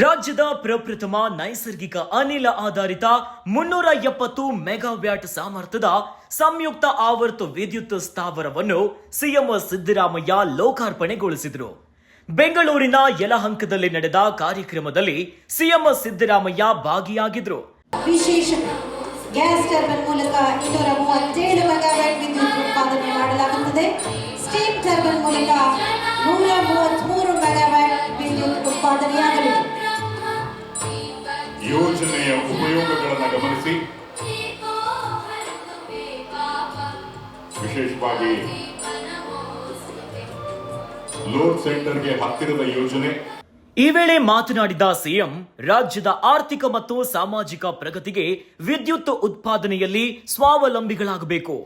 ರಾಜ್ಯದ ಪ್ರಪ್ರಥಮ ನೈಸರ್ಗಿಕ ಅನಿಲ ಆಧಾರಿತ ಮುನ್ನೂರ ಎಪ್ಪತ್ತು ಮೆಗಾವ್ಯಾಟ್ ಸಾಮರ್ಥ್ಯದ ಸಂಯುಕ್ತ ಆವರ್ತ ವಿದ್ಯುತ್ ಸ್ಥಾವರವನ್ನು ಸಿಎಂ ಸಿದ್ದರಾಮಯ್ಯ ಲೋಕಾರ್ಪಣೆಗೊಳಿಸಿದರು. ಬೆಂಗಳೂರಿನ ಯಲಹಂಕದಲ್ಲಿ ನಡೆದ ಕಾರ್ಯಕ್ರಮದಲ್ಲಿ ಸಿಎಂ ಸಿದ್ದರಾಮಯ್ಯ ಭಾಗಿಯಾಗಿದ್ರು ವಿಶೇಷ ಗ್ಯಾಸ್ ಟರ್ಬೈನ್ ಮೂಲಕ ಇನ್ನೂರ ಮೂವತ್ತೇಳು ಮೆಗಾವ್ಯಾಟ್ ವಿದ್ಯುತ್ ಉತ್ಪಾದನೆ ಮಾಡಲಾಗುತ್ತದೆ. ಸ್ಟೀಮ್ ಟರ್ಬೈನ್ ಮೂಲಕ ನೂರ ಮೂವತ್ಮೂರು ಮೆಗಾವ್ಯಾಟ್ ವಿದ್ಯುತ್ ಉತ್ಪಾದನೆಯಾಗಲಿದೆ. ಯೋಜನೆಯ ಉಪಯೋಗಗಳನ್ನು ಗಮನಿಸಿ. ವಿಶೇಷವಾಗಿ ಲೋಡ್ ಸೆಂಟರ್ಗೆ ಹತ್ತಿರದ ಯೋಜನೆ. ಈ ವೇಳೆ ಮಾತನಾಡಿದ ಸಿಎಂ, ರಾಜ್ಯದ ಆರ್ಥಿಕ ಮತ್ತು ಸಾಮಾಜಿಕ ಪ್ರಗತಿಗೆ ವಿದ್ಯುತ್ ಉತ್ಪಾದನೆಯಲ್ಲಿ ಸ್ವಾವಲಂಬಿಗಳಾಗಬೇಕು.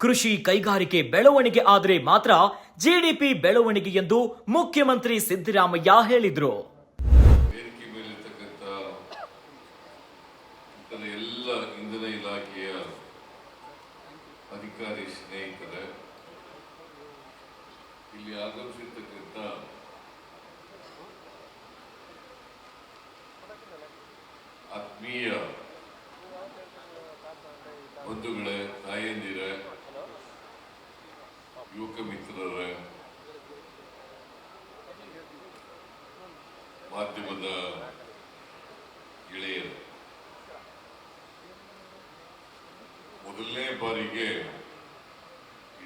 ಕೃಷಿ ಕೈಗಾರಿಕೆ ಬೆಳವಣಿಗೆ ಆದರೆ ಮಾತ್ರ ಜಿಡಿಪಿ ಬೆಳವಣಿಗೆ ಎಂದು ಮುಖ್ಯಮಂತ್ರಿ ಸಿದ್ದರಾಮಯ್ಯ ಹೇಳಿದ್ರು. ಅಧಿಕಾರಿ ಸ್ನೇಹಿತರೆ ಇಲ್ಲಿ ಆಗಮಿಸಿರ್ತಕ್ಕಂಥ ಆತ್ಮೀಯ ಬಂಧುಗಳೇ ತಾಯಂದಿರೇ ಯುವಕ ಮಿತ್ರರೇ ಮಾಧ್ಯಮದ ಗೆಳೆಯರು ಮೊದಲನೇ ಬಾರಿಗೆ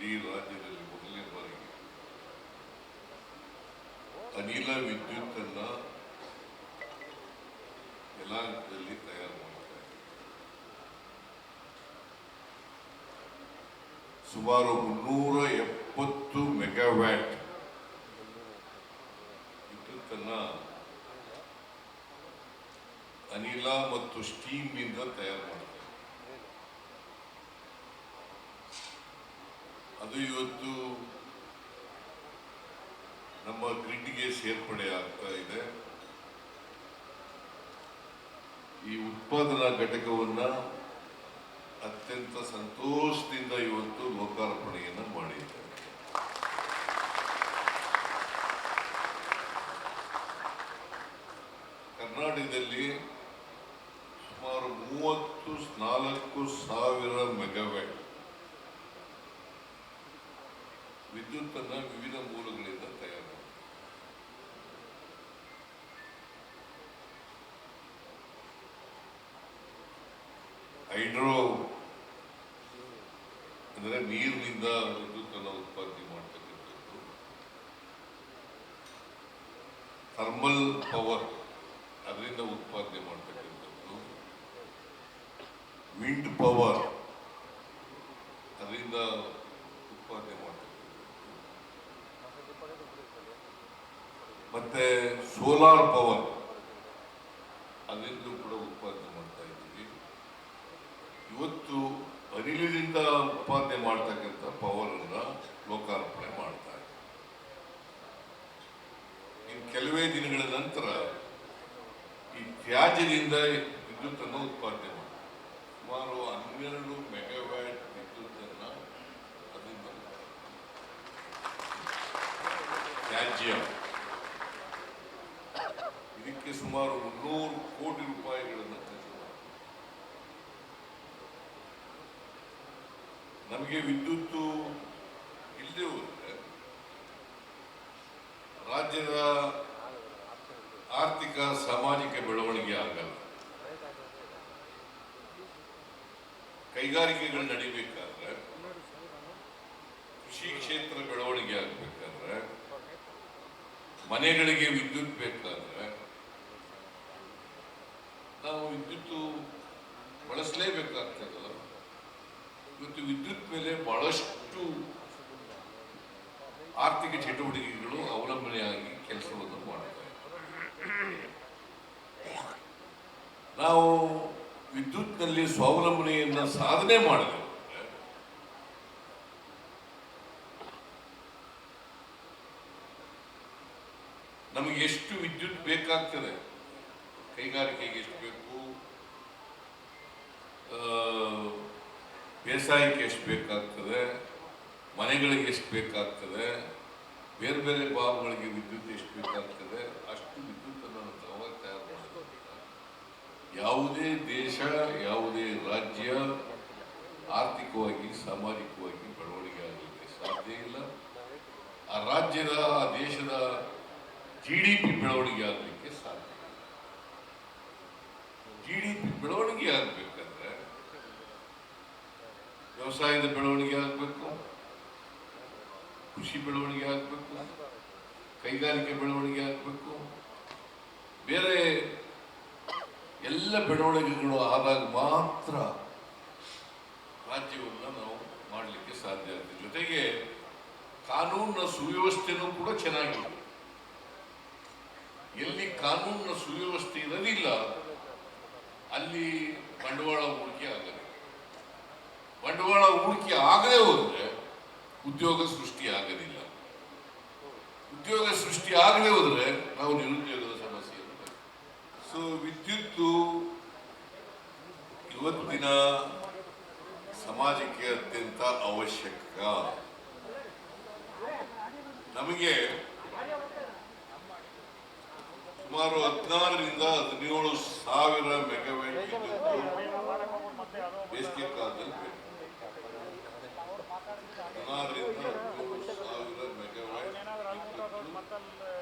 ಇಡೀ ರಾಜ್ಯದಲ್ಲಿ ಮೊದಲನೇ ಬಾರಿಗೆ. ಅನಿಲ ವಿದ್ಯುತ್ ಅನ್ನ ಯಲಾಂಕದಲ್ಲಿ ತಯಾರು ಮಾಡ್ತಾರೆ ಸುಮಾರು ಮುನ್ನೂರ ಎಪ್ಪತ್ತು ಮೆಗಾವ್ಯಾಟ್ ವಿದ್ಯುತ್ತನ್ನ ಅನಿಲ ಮತ್ತು ಸ್ಟೀಮ್ನಿಂದ ತಯಾರು ಮಾಡ್ತಾರೆ ಅದು ಇವತ್ತು ನಮ್ಮ ಗ್ರಿಡ್ಗೆ ಸೇರ್ಪಡೆ ಆಗ್ತಾ ಇದೆ. ಈ ಉತ್ಪಾದನಾ ಘಟಕವನ್ನ ಅತ್ಯಂತ ಸಂತೋಷದಿಂದ ಇವತ್ತು ಲೋಕಾರ್ಪಣೆಯನ್ನು ಮಾಡಿದ್ದಾರೆ ಕರ್ನಾಟಕದಲ್ಲಿ ಸುಮಾರು ಮೂವತ್ತು ನಾಲ್ಕು ಸಾವಿರ ಮೆಗಾವ್ಯಾಟ್ ವಿದ್ಯುತ್ತನ್ನು ವಿವಿಧ ಮೂಲಗಳಿಂದ ತಯಾರು ಮಾಡ್ತಾರೆ. ಹೈಡ್ರೋ ಅಂದರೆ ನೀರಿನಿಂದ ವಿದ್ಯುತ್ತನ್ನು ಉತ್ಪಾದನೆ ಮಾಡ್ತಕ್ಕಂಥದ್ದು. ಥರ್ಮಲ್ ಪವರ್ ಅದರಿಂದ ಉತ್ಪಾದನೆ ಮಾಡ್ತಕ್ಕಂಥದ್ದು. ವಿಂಡ್ ಪವರ್ ಅದರಿಂದ ಉತ್ಪಾದನೆ ಮಾಡ್ತಕ್ಕಂಥದ್ದು. ಮತ್ತೆ ಸೋಲಾರ್ ಪವರ್ ಅದರಿಂದ ಕೂಡ ಉತ್ಪಾದನೆ ಮಾಡ್ತಾ ಇದ್ದೀವಿ ಇವತ್ತು ಅನಿಲದಿಂದ ಉತ್ಪಾದನೆ ಮಾಡ್ತಕ್ಕಂಥ ಪವರ್ ಅನ್ನ ಲೋಕಾರ್ಪಣೆ ಮಾಡ್ತಾ ಇನ್ನು ಕೆಲವೇ ದಿನಗಳ ನಂತರ ಈ ತ್ಯಾಜ್ಯದಿಂದ ವಿದ್ಯುತ್ತನ್ನು ಉತ್ಪಾದನೆ ಮಾಡಿ ಸುಮಾರು ಹನ್ನೆರಡು ಮೆಗಾವ್ಯಾಟ್ ವಿದ್ಯುತ್ತನ್ನು ಅದರಿಂದ ತ್ಯಾಜ್ಯ. ಇದಕ್ಕೆ ಸುಮಾರು ಮುನ್ನೂರು ಕೋಟಿ ರೂಪಾಯಿಗಳನ್ನು ಖರ್ಚು ಮಾಡಿ ನಮಗೆ ವಿದ್ಯುತ್ತು ಇಲ್ಲದೆ ಹೋದ್ರೆ ರಾಜ್ಯದ ಆರ್ಥಿಕ, ಸಾಮಾಜಿಕ ಬೆಳವಣಿಗೆ ಆಗಲ್ಲ. ಕೈಗಾರಿಕೆಗಳು ನಡಿಬೇಕಾದ್ರೆ, ಕೃಷಿ ಕ್ಷೇತ್ರ ಬೆಳವಣಿಗೆ ಆಗಬೇಕಾದ್ರೆ, ಮನೆಗಳಿಗೆ ವಿದ್ಯುತ್ ಬೇಕಾದ್ರೆ, ನಾವು ವಿದ್ಯುತ್ತು ಬಳಸಲೇಬೇಕಾಗ್ತದಲ್ಲ. ಇವತ್ತು ವಿದ್ಯುತ್ ಮೇಲೆ ಬಹಳಷ್ಟು ಆರ್ಥಿಕ ಚಟುವಟಿಕೆಗಳು ಅವಲಂಬನೆಯಾಗಿ ಕೆಲಸವನ್ನು ಮಾಡ್ತಾ ಇದ್ದಾರೆ. ನಾವು ವಿದ್ಯುತ್ನಲ್ಲಿ ಸ್ವಾವಲಂಬನೆಯನ್ನು ಸಾಧನೆ ಮಾಡಿದೆ. ನಮಗೆ ಎಷ್ಟು ವಿದ್ಯುತ್ ಬೇಕಾಗ್ತದೆ? ಕೈಗಾರಿಕೆಗೆ ಎಷ್ಟು ಬೇಕು ಆ, ಬೇಸಾಯಕ್ಕೆ ಎಷ್ಟು ಬೇಕಾಗ್ತದೆ? ಮನೆಗಳಿಗೆ ಎಷ್ಟು ಬೇಕಾಗ್ತದೆ? ಬೇರೆ ಬೇರೆ ಭಾಗಗಳಿಗೆ ವಿದ್ಯುತ್ ಎಷ್ಟು ಬೇಕಾಗ್ತದೆ? ಅಷ್ಟು ವಿದ್ಯುತ್ತನ್ನು ನಾವು ತಯಾರು ಯಾವುದೇ ದೇಶ, ಯಾವುದೇ ರಾಜ್ಯ ಆರ್ಥಿಕವಾಗಿ, ಸಾಮಾಜಿಕವಾಗಿ ಬೆಳವಣಿಗೆ ಆಗಲಿಕ್ಕೆ ಸಾಧ್ಯ ಇಲ್ಲ. ಆ ರಾಜ್ಯದ, ಆ ದೇಶದ ಜಿ ಡಿ ಪಿ ಬೆಳವಣಿಗೆ ಆಗಲಿಕ್ಕೆ ಸಾಧ್ಯ ಜಿ ಡಿ ಪಿ ಬೆಳವಣಿಗೆ ಆಗಬೇಕಂದ್ರೆ ವ್ಯವಸಾಯದ ಬೆಳವಣಿಗೆ ಆಗಬೇಕು, ಕೃಷಿ ಬೆಳವಣಿಗೆ ಆಗಬೇಕು, ಕೈಗಾರಿಕೆ ಬೆಳವಣಿಗೆ ಆಗಬೇಕು. ಬೇರೆ ಎಲ್ಲ ಬೆಳವಣಿಗೆಗಳು ಆದಾಗ ಮಾತ್ರ ರಾಜ್ಯವನ್ನು ನಾವು ಮಾಡಲಿಕ್ಕೆ ಸಾಧ್ಯ ಆಗುತ್ತೆ ಜೊತೆಗೆ ಕಾನೂನಿನ ಸುವ್ಯವಸ್ಥೆನೂ ಕೂಡ ಚೆನ್ನಾಗಿದೆ. ಎಲ್ಲಿ ಕಾನೂನಿನ ಸುವ್ಯವಸ್ಥೆ ಇರಲಿಲ್ಲ ಅಲ್ಲಿ ಬಂಡವಾಳ ಹೂಡಿಕೆ ಆಗಲ್ಲ. ಬಂಡವಾಳ ಹೂಡಿಕೆ ಆಗದೆ ಹೋದ್ರೆ ಉದ್ಯೋಗ ಸೃಷ್ಟಿ ಆಗದಿಲ್ಲ. ಉದ್ಯೋಗ ಸೃಷ್ಟಿ ಆಗದೆ ಹೋದ್ರೆ ನಾವು ನಿರುದ್ಯೋಗದ ಸಮಸ್ಯೆಯನ್ನು ಸೊ ವಿದ್ಯುತ್ತು ಇವತ್ತಿನ ಸಮಾಜಕ್ಕೆ ಅತ್ಯಂತ ಅವಶ್ಯಕ ನಮಗೆ ಸುಮಾರು ಹದಿನಾರರಿಂದ ಹದಿನೇಳು ಸಾವಿರ ಮೆಗಾವ್ಯಾಟ್ ವಿದ್ಯುತ್ತು ಬೇಸಿಗೆ ಕಾಲದಲ್ಲಿ ಬೇಕು ಹದಿನಾರರಿಂದ ಹದಿನೇಳು ಸಾವಿರ ಮೆಗಾವ್ಯಾಟ್ ವಿದ್ಯುತ್ತು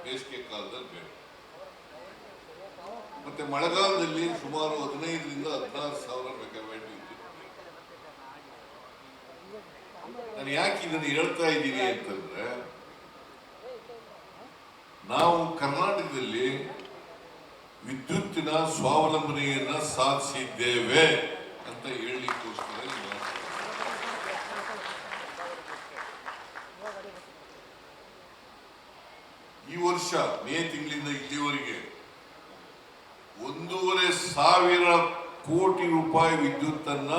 ಬೇಸಿಗೆ ಬೇಕು ಮತ್ತೆ ಮಳೆಗಾಲದಲ್ಲಿ ಸುಮಾರು ಹದಿನೈದರಿಂದ ಹದಿನಾರು ಸಾವಿರ ಮೆಗಾವ್ಯಾಟ್ ವಿದ್ಯುತ್ ನಾನು ಯಾಕೆ ಇದನ್ನು ಹೇಳ್ತಾ ಇದ್ದೀನಿ ಅಂತಂದ್ರೆ, ನಾವು ಕರ್ನಾಟಕದಲ್ಲಿ ವಿದ್ಯುತ್ತಿನ ಸ್ವಾವಲಂಬನೆಯನ್ನ ಸಾಧಿಸಿದ್ದೇವೆ ಅಂತ ಹೇಳಲಿಕ್ಕೋಸ್ಕರ ಈ ಮಾತು. ಈ ವರ್ಷ, ಮೇ ತಿಂಗಳಿಂದ ಇಲ್ಲಿವರೆಗೆ ಒಂದೂವರೆ ಸಾವಿರ ಕೋಟಿ ರೂಪಾಯಿ ವಿದ್ಯುತ್ತನ್ನ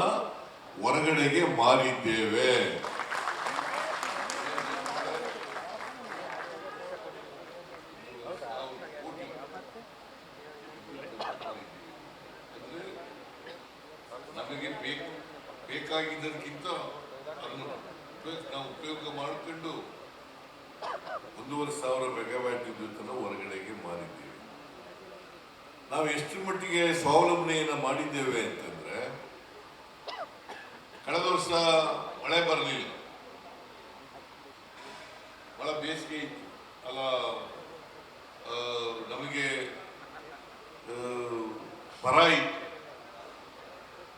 ಹೊರಗಡೆಗೆ ಮಾರಿದ್ದೇವೆ. ನಮಗೆ ಬೇಕು, ಬೇಕಾಗಿದ್ದಕ್ಕಿಂತ ನಾವು ಉಪಯೋಗ ಮಾಡಿಕೊಂಡು ಒಂದೂವರೆ ಸಾವಿರ ಮೆಗಾವ್ಯಾಟ್ ವಿದ್ಯುತ್ತನ್ನು ಹೊರಗಡೆಗೆ ಮಾರಿದ್ದೇವೆ. ನಾವು ಎಷ್ಟು ಮಟ್ಟಿಗೆ ಸ್ವಾವಲಂಬನೆಯನ್ನು ಮಾಡಿದ್ದೇವೆ ಅಂತಂದ್ರೆ, ಕಳೆದ ವರ್ಷ ಮಳೆ ಬರಲಿಲ್ಲ. ಬಹಳ ಬೇಸಿಗೆ ಇತ್ತು. ಅಲ್ಲ ನಮಗೆ ಬರ ಇತ್ತು.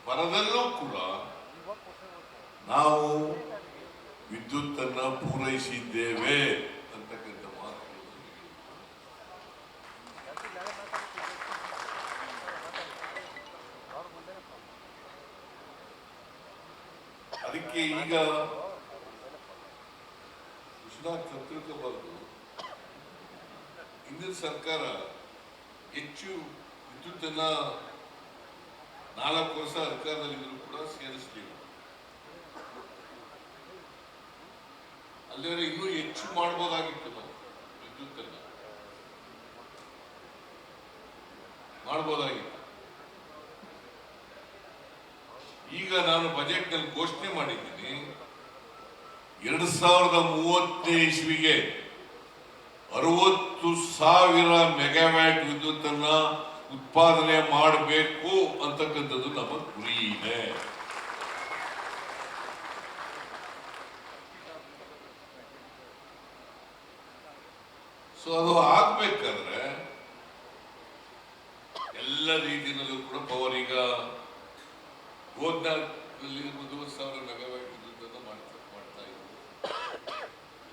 ಬರದಲ್ಲೂ ಕೂಡ ನಾವು ವಿದ್ಯುತ್ತನ್ನು ಪೂರೈಸಿದ್ದೇವೆ. ಅದಕ್ಕೆ ಈಗ ವಿಶ್ವನಾಥ್ ತಿಳ್ಕೋಬಾರ್ದು ಹಿಂದಿನ ಸರ್ಕಾರ ಹೆಚ್ಚು ವಿದ್ಯುತ್ತನ್ನ ನಾಲ್ಕು ವರ್ಷ ಅಧಿಕಾರದಲ್ಲಿದ್ದರೂ ಕೂಡ ಸೇರಿಸಲಿಲ್ಲ. ಅಲ್ಲಿವರೆ ಇನ್ನೂ ಹೆಚ್ಚು ಮಾಡಬಹುದಾಗಿತ್ತು ನಾವು ಮಾಡ್ಬೋದಾಗಿತ್ತು. ಈಗ ನಾನು ಬಜೆಟ್ನಲ್ಲಿ ಘೋಷಣೆ ಮಾಡಿದ್ದೀನಿ, ಎರಡು ಸಾವಿರದ ಮೂವತ್ತನೇ ಇಸ್ವಿಗೆ ಅರವತ್ತು ಸಾವಿರ ಮೆಗಾವ್ಯಾಟ್ ವಿದ್ಯುತ್ತನ್ನ ಉತ್ಪಾದನೆ ಮಾಡಬೇಕು ಅಂತಕ್ಕಂಥದ್ದು ನಮ್ಮ ಗುರಿ ಇದೆ ಸೊ ಅದು ಆಗ್ಬೇಕಾದ್ರೆ ಎಲ್ಲ ರೀತಿಯಲ್ಲೂ ಕೂಡ ಪವರ್ ಈಗ ಗೋದ್ನಾಲ್ಕಲ್ಲಿ ಒಂದು ಸಾವಿರ ಮೆಗಾವ್ಯಾಟ್ ಮಾಡ್ತಾ ಮಾಡ್ತಾ ಇದ್ರು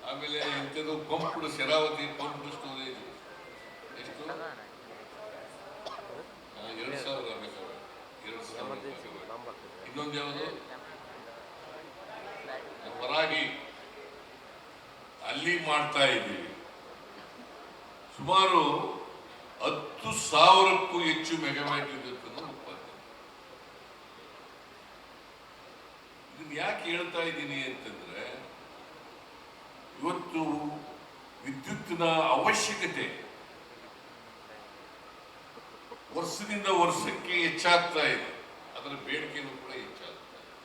ಆಮೇಲೆ ಇಂಥದ್ದು ಪಂಪ್ ಶರಾವತಿ ಪಂಪ್ ಸ್ಟೋರೇಜ್ ಎಷ್ಟು? ಎರಡು ಸಾವಿರ ಮೆಗಾವ್ಯಾಟ್. ಎರಡು ಸಾವಿರ ಮೆಗಾವ್ಯಾಟ್. ಇನ್ನೊಂದು ಯಾವುದು? ಹೊರಾಗಿ. ಅಲ್ಲಿ ಮಾಡ್ತಾ ಇದ್ದೀವಿ. ಸುಮಾರು ಹತ್ತು ಸಾವಿರಕ್ಕೂ ಹೆಚ್ಚು ಮೆಗಾವ್ಯಾಟ್ ವಿದ್ಯುತ್ತನ್ನು ಉತ್ಪಾದನೆ ಇದನ್ನ ಯಾಕೆ ಹೇಳ್ತಾ ಇದ್ದೀನಿ ಅಂತಂದ್ರೆ, ಇವತ್ತು ವಿದ್ಯುತ್ತಿನ ಅವಶ್ಯಕತೆ ವರ್ಷದಿಂದ ವರ್ಷಕ್ಕೆ ಹೆಚ್ಚಾಗ್ತಾ ಇದೆ. ಅದರ ಬೇಡಿಕೆನೂ ಕೂಡ ಹೆಚ್ಚಾಗ್ತಾ ಇದೆ.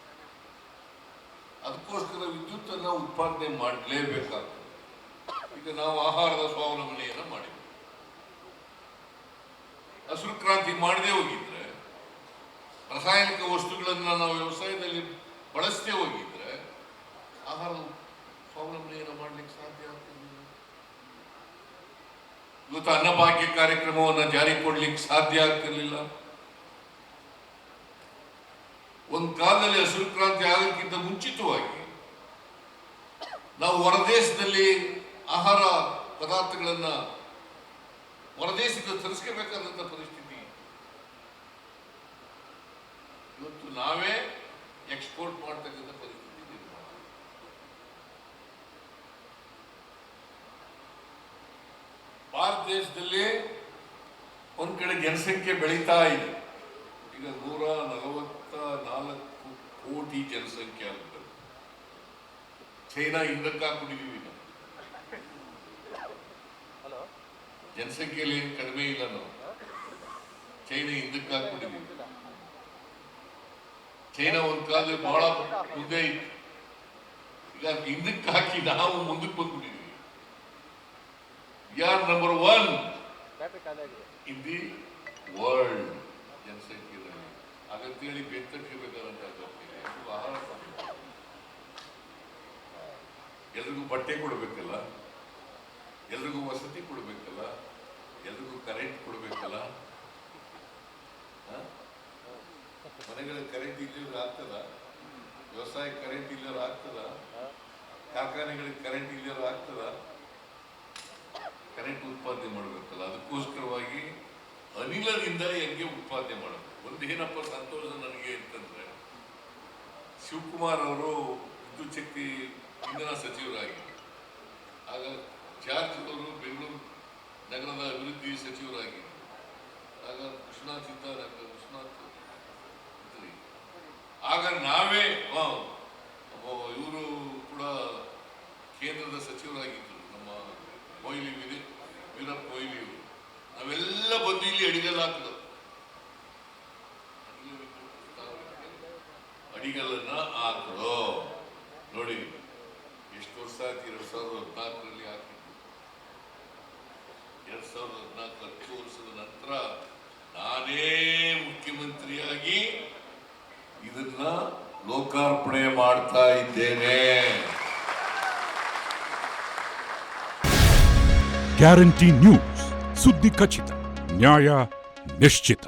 ಅದಕ್ಕೋಸ್ಕರ ವಿದ್ಯುತ್ತನ್ನು ಉತ್ಪಾದನೆ ಮಾಡಲೇಬೇಕಾಗ್ತದೆ. ಈಗ ನಾವು ಆಹಾರದ ಸ್ವಾವಲಂಬನೆಯನ್ನು ಮಾಡಿದ್ವಿ. ಹಸಿರು ಕ್ರಾಂತಿ ಮಾಡದೇ ಹೋಗಿದ್ರೆ, ರಾಸಾಯನಿಕ ವಸ್ತುಗಳನ್ನು ನಾವು ವ್ಯವಸಾಯದಲ್ಲಿ ಬಳಸದೆ ಹೋಗಿದ್ರೆ ಆಹಾರ ಸ್ವಾವಲಂಬನೆಯನ್ನು ಮಾಡ್ಲಿಕ್ಕೆ ಸಾಧ್ಯ ಆಗ್ತಿರ್ಲಿಲ್ಲ ಇವತ್ತು ಅನ್ನಭಾಗ್ಯ ಕಾರ್ಯಕ್ರಮವನ್ನು ಜಾರಿ ಕೊಡ್ಲಿಕ್ಕೆ ಸಾಧ್ಯ ಆಗ್ತಿರ್ಲಿಲ್ಲ. ಒಂದು ಕಾಲದಲ್ಲಿ ಹಸಿರು ಕ್ರಾಂತಿ ಆಗೋಕ್ಕಿಂತ ಮುಂಚಿತವಾಗಿ ನಾವು ಹೊರದೇಶದಲ್ಲಿ ಆಹಾರ ಪದಾರ್ಥಗಳನ್ನ ಹೊರದೇಶದಿಂದ ತರಿಸ್ಕೋಬೇಕಾದಂತ ಪರಿಸ್ಥಿತಿ. ಇವತ್ತು ನಾವೇ ಎಕ್ಸ್ಪೋರ್ಟ್ ಮಾಡ್ತಕ್ಕಂಥ ಪರಿಸ್ಥಿತಿ ನಿರ್ಮಾಣ ಭಾರತ ದೇಶದಲ್ಲಿ ಒಂದ್ ಕಡೆ ಜನಸಂಖ್ಯೆ ಬೆಳೀತಾ ಇದೆ. ಈಗ ನೂರ ನಲವತ್ತ ನಾಲ್ಕು ಕೋಟಿ ಜನಸಂಖ್ಯೆ ಅಂತ ಚೈನಾ ಹಿಂದಕ್ಕೆ ಹಾಕೊಂಡಿದೀವಿ ನಾವು ಜನಸಂಖ್ಯೆಯಲ್ಲಿ ಏನು ಕಡಿಮೆ ಇಲ್ಲ ನಾವು. ಚೈನಾ ಹಿಂದಕ್ಕೆ ಹಾಕೊಂಡಿದೀವಿ ಚೈನಾ ಒಂದು ಕಾಲದಲ್ಲಿ ಬಹಳ ಮುಂದೆ ಇತ್ತು ಈಗ ಹಿಂದಕ್ಕೆ ಹಾಕಿ ನಾವು ಮುಂದಕ್ಕೆ ಬಂದ್ಬಿಟ್ಟಿದೀವಿ ಯಾರ್ number one in the world ಜನಸಂಖ್ಯೆ ಹಾಗಂತೇಳಿ. ಎಲ್ರಿಗೂ ಆಹಾರ. ಎಲ್ರಿಗೂ ಬಟ್ಟೆ ಕೊಡಬೇಕಲ್ಲ ಎಲ್ರಿಗೂ ವಸತಿ ಕೊಡಬೇಕಲ್ಲ ಎಲ್ರಿಗೂ ಕರೆಂಟ್ ಕೊಡಬೇಕಲ್ಲ? ಮನೆಗಳಿಗೆ ಕರೆಂಟ್ ಇಲ್ಲದ್ರೆ ಆಗ್ತದ? ವ್ಯವಸಾಯ ಕರೆಂಟ್ ಇಲ್ಲರ ಆಗ್ತದ? ಕಾರ್ಖಾನೆಗಳಿಗೆ ಕರೆಂಟ್ ಇಲ್ಲರ ಆಗ್ತದ? ಕರೆಂಟ್ ಉತ್ಪಾದನೆ ಮಾಡಬೇಕಲ್ಲ, ಅದಕ್ಕೋಸ್ಕರವಾಗಿ ಅನಿಲದಿಂದ ಹೆಂಗೆ ಉತ್ಪಾದನೆ ಮಾಡಬೇಕು ಒಂದೇನಪ್ಪ ಸಂತೋಷ ನನಗೆ ಅಂತಂದ್ರೆ, ಶಿವಕುಮಾರ್ ಅವರು ವಿದ್ಯುತ್ ಶಕ್ತಿ ಇಂಧನ ಸಚಿವರಾಗಿದ್ದರು ಆಗ ಜಾರ್ಜ್ ಅವರು ಬೆಂಗಳೂರು ನಗರದ ಅಭಿವೃದ್ಧಿ ಸಚಿವರಾಗಿದ್ದರು ಆಗ ಕೃಷ್ಣಾಥ್ ವಿಶ್ವನಾಥ್ ಇದ್ರಿ. ಆಗ ನಾವೇ ಇವರು ಕೂಡ ಕೇಂದ್ರದ ಸಚಿವರಾಗಿದ್ದರು ನಮ್ಮ ಕೊಯ್ಲಿ ವಿರಿ ವೀರಪ್ಪ ಕೊಹ್ಲಿ ನಾವೆಲ್ಲ ಬಂದು ಇಲ್ಲಿ ಅಡಿಗೆಲ್ಲ ಹಾಕಿದ್ರು ಅಡಿಗಲ್ಲನ್ನ ಹಾಕಿದ್ರು ನೋಡಿ, ಎಷ್ಟು ವರ್ಷ ಆಯ್ತು, ಎರಡು ಸಾವಿರದ ಹದಿನಾಲ್ಕರಲ್ಲಿ ಹಾಕಿದ್ರು ಎರಡ್ ಸಾವಿರದ ಹದಿನಾಲ್ಕು ಹತ್ತು ವರ್ಷದ ನಂತರ ನಾನೇ ಮುಖ್ಯಮಂತ್ರಿಯಾಗಿ ಇದನ್ನ ಲೋಕಾರ್ಪಣೆ ಮಾಡ್ತಾ ಇದ್ದೇನೆ. ಗ್ಯಾರಂಟಿ ನ್ಯೂಸ್ ಸುದ್ದಿ ಖಚಿತ ನ್ಯಾಯ ನಿಶ್ಚಿತ.